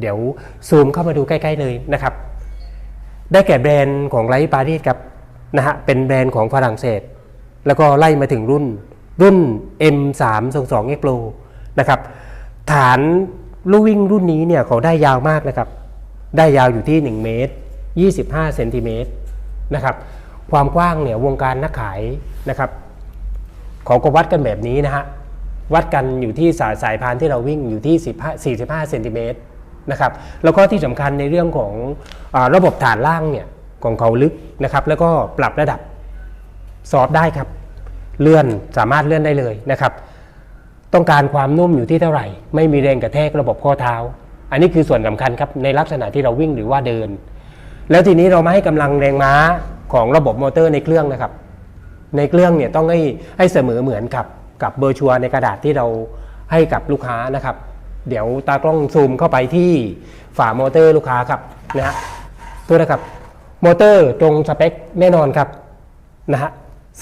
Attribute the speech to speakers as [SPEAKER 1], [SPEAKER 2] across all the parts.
[SPEAKER 1] เดี๋ยวซูมเข้ามาดูใกล้ๆเลยนะครับ ได้แก่แบรนด์ของไลท์ปารีสครับนะฮะเป็นแบรนด์ของฝรั่งเศส แล้วก็ไล่มาถึงรุ่นรุ่น M322 X Pro นะครับฐานลู่วิ่งรุ่นนี้เนี่ยเขาได้ยาวมากนะครับ ได้ยาวอยู่ที่ 1 เมตร 25เซนติเมตรนะครับ ความกว้างเนี่ยวงการนักขายนะครับเขาก็วัดกันแบบนี้นะฮะ วัดกันอยู่ที่สายสายพานที่เราวิ่งอยู่ที่ 15 45เซนติเมตร นะครับแล้วก็ที่สำคัญในเรื่องของอระบบฐานล่างเนี่ยของเขาลึกนะครับ แล้วก็ปรับระดับซอฟต์ได้ครับ เลื่อนสามารถเลื่อนได้เลยนะครับ ต้องการความนุ่มอยู่ที่เท่าไหร่ ไม่มีแรงกระแทกระบบข้อเท้า อันนี้คือส่วนสำคัญครับในลักษณะที่เราวิ่งหรือว่าเดิน แล้วทีนี้เรามาให้กำลังแรงม้าของระบบมอเตอร์ในเครื่องนะครับ ในเครื่องเนี่ยต้องให้ให้เสมอเหมือนกับกับเบอร์ชัวในกระดาษที่เราให้กับลูกค้านะครับ เดี๋ยวตากล้องซูมเข้าไปที่ฝามอเตอร์ลูกค้าครับนะฮะตัวนะครับมอเตอร์ตรงสเปคแน่นอนครับนะฮะ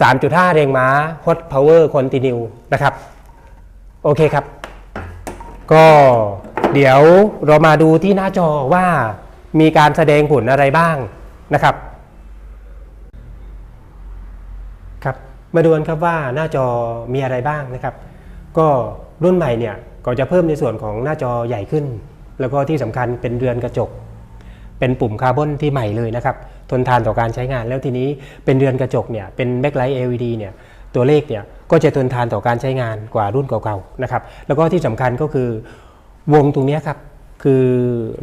[SPEAKER 1] 3.5 แรงม้า hot power continue นะครับ โอเคครับ ก็เดี๋ยวเรามาดูที่หน้าจอว่ามีการแสดงผลอะไรบ้างนะครับ ครับ มาดูกันครับว่าหน้าจอมีอะไรบ้างนะครับ ก็ รุ่นใหม่เนี่ยก็จะเพิ่มในส่วนของหน้าจอใหญ่ขึ้น แล้วก็ที่สำคัญเป็นเรือนกระจก เป็นปุ่มคาร์บอนที่ใหม่เลยนะครับทนทานต่อการใช้งาน แล้วทีนี้เป็นเรือนกระจกเนี่ยเป็นแบ็คไลท์ LED เนี่ยตัวเลขเนี่ยก็จะทนทานต่อการใช้งานกว่ารุ่นเก่าๆนะครับแล้วก็ที่สำคัญก็คือวงตรงนี้ครับคือ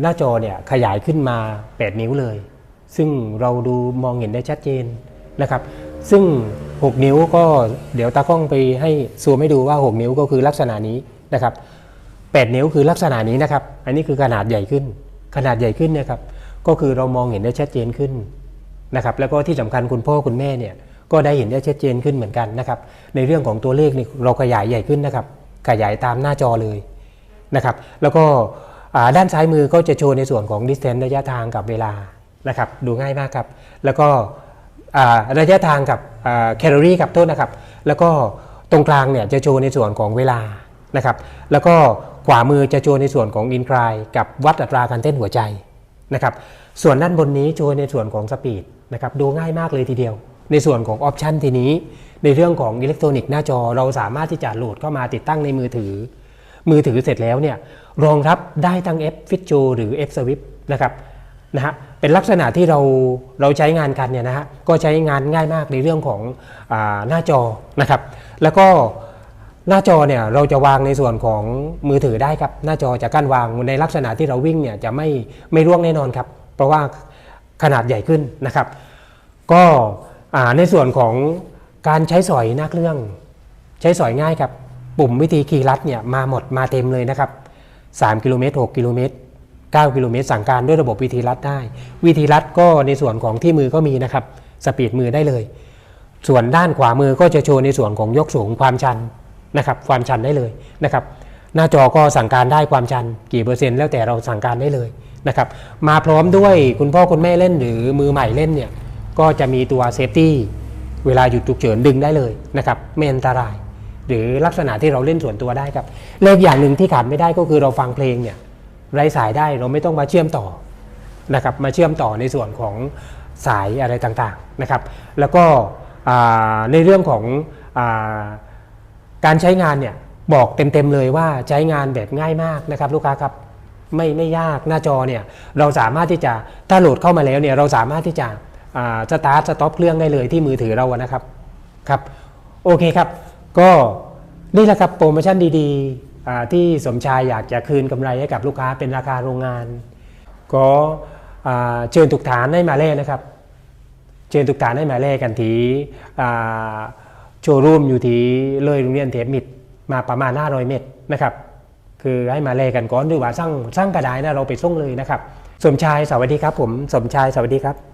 [SPEAKER 1] หน้าจอเนี่ยขยายขึ้นมา 8 นิ้วเลย ซึ่งเราดูมองเห็นได้ชัดเจนนะครับ ซึ่ง 6 นิ้วก็เดี๋ยวตากล้องไปให้ซูมให้ดูว่า 6 นิ้วก็คือลักษณะนี้นะครับ8 นิ้วคือลักษณะนี้นะครับ อันนี้คือขนาดใหญ่ขึ้น ขนาดใหญ่ขึ้นเนี่ยครับ ก็คือเรามองเห็นได้ชัดเจนขึ้นนะครับ แล้วก็ที่สำคัญคุณพ่อคุณแม่เนี่ยก็ได้เห็นได้ชัดเจนขึ้นเหมือนกันนะครับ ในเรื่องของตัวเลขนี่เราขยายใหญ่ขึ้นนะครับ ขยายตามหน้าจอเลยนะครับ แล้วก็ด้านซ้ายมือก็จะโชว์ในส่วนของ distance ระยะทางกับเวลานะครับ ดูง่ายมากครับ แล้วก็ ระยะทางกับแคลอรี่กับโทษนะครับ แล้วก็ตรงกลางเนี่ยจะโชว์ในส่วนของเวลานะครับ แล้วก็ขวามือจะโชว์ในส่วนของอินคลายกับวัดอัตราการเต้นหัวใจนะครับ ส่วนด้านบนนี้โชว์ในส่วนของสปีดนะครับ ดูง่ายมากเลยทีเดียว ในส่วนของออปชันทีนี้ ในเรื่องของอิเล็กทรอนิกส์หน้าจอเราสามารถที่จะโหลดเข้ามาติดตั้งในมือถือ มือถือเสร็จแล้วเนี่ยรองรับได้ทั้ง F f i t j o หรือ F Swift นะครับ นะฮะเป็นลักษณะที่เราเราใช้งานกันเนี่ยนะฮะก็ใช้งานง่ายมากในเรื่องของอหน้าจอนะครับ แล้วก็หน้าจอเนี่ยเราจะวางในส่วนของมือถือได้ครับ หน้าจอจะกั้นวางในลักษณะที่เราวิ่งเนี่ยจะไม่ไม่ร่วงแน่นอนครับ เพราะว่าขนาดใหญ่ขึ้นนะครับ ก็ในส่วนของการใช้สอยหน้าเครื่อง ใช้สอยง่ายครับ ปุ่มวิธีคีย์ลัดเนี่ยมาหมดมาเต็มเลยนะครับ 3 กิโลเมตร6กิโลเมตร 9 กิโลเมตรสั่งการด้วยระบบวิธีลัดได้ วิธีลัดก็ในส่วนของที่มือก็มีนะครับสปีดมือได้เลย ส่วนด้านขวามือก็จะโชว์ในส่วนของยกสูงความชันนะครับความชันได้เลยนะครับหน้าจอก็สั่งการได้ความชันกี่เปอร์เซ็นต์แล้วแต่เราสั่งการได้เลยนะครับมาพร้อมด้วยคุณพ่อคุณแม่เล่นหรือมือใหม่เล่นเนี่ยก็จะมีตัวเซฟตี้เวลาหยุดฉุกเฉินดึงได้เลยนะครับไม่อันตราย หรือลักษณะที่เราเล่นส่วนตัวได้ครับเลขอย่างหนึ่งที่ขาดไม่ได้ก็คือเราฟังเพลงเนี่ย ไร้สายได้เราไม่ต้องมาเชื่อมต่อนะครับมาเชื่อมต่อในส่วนของสายอะไรต่างๆนะครับ แล้วก็ในเรื่องของอาการใช้งานเนี่ยบอกเต็มๆเลยว่าใช้งานแบบง่ายมากนะครับ ลูกค้าครับไม่ไม่ยากหน้าจอเนี่ยเราสามารถที่จะถ้าโหลดเข้ามาแล้วเนี่ยเราสามารถที่จะสตาร์ทสต็อปเครื่องได้เลยที่มือถือเรานะครับครับโอเคครับ ก็นี่แหละครับโปรโมชั่นดีๆ ที่สมชายอยากจะคืนกำไรให้กับลูกค้าเป็นราคาโรงงาน ก็เชิญทุกฐานให้มาเล่นะครับ เชิญทุกฐานให้มาแลกกันทีโชว์รูมอยู่ที่เลยโรงเรียนเทมิดมาประมาณ500เมตรนะครับคือให้มาแลกกันก่อนหรือว่าสร้างสร้างกระดายนะเราไปส่งเลยนะครับ สมชายสวัสดีครับผม สมชายสวัสดีครับ